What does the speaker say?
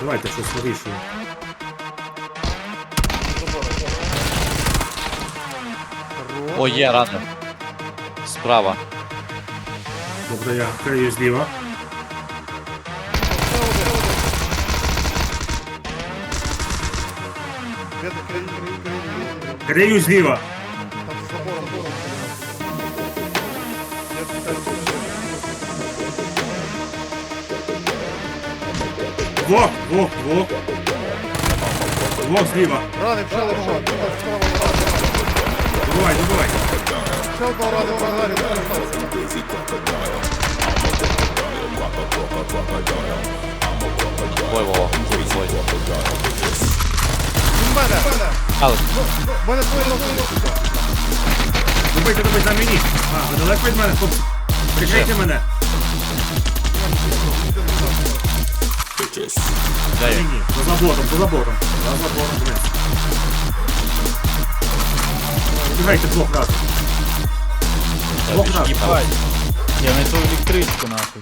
Давайте щось вирішуємо. О, є рано. Справа. Добре, я крию зліва. Где-то край, край, край, край. Крию зліва. Там с забором Двох, двох, двох. Двох зліва. Раны, пшел, пшел. Справа, справа. Добивай, добивай. Пшел, пал, раны, погнали. красавцы. Ой, Вова. Ой. В мене, в мене. Але В мене твої ноги. Добийте, добийте на мені. А, ви далеко від мене, хлопці. Прикрийте мене. Де Ні, я? ні, за забором, за забором. За забором вниз. блок, двох разів. Двох разів. Ебать. Я знайшов електричку нахуй.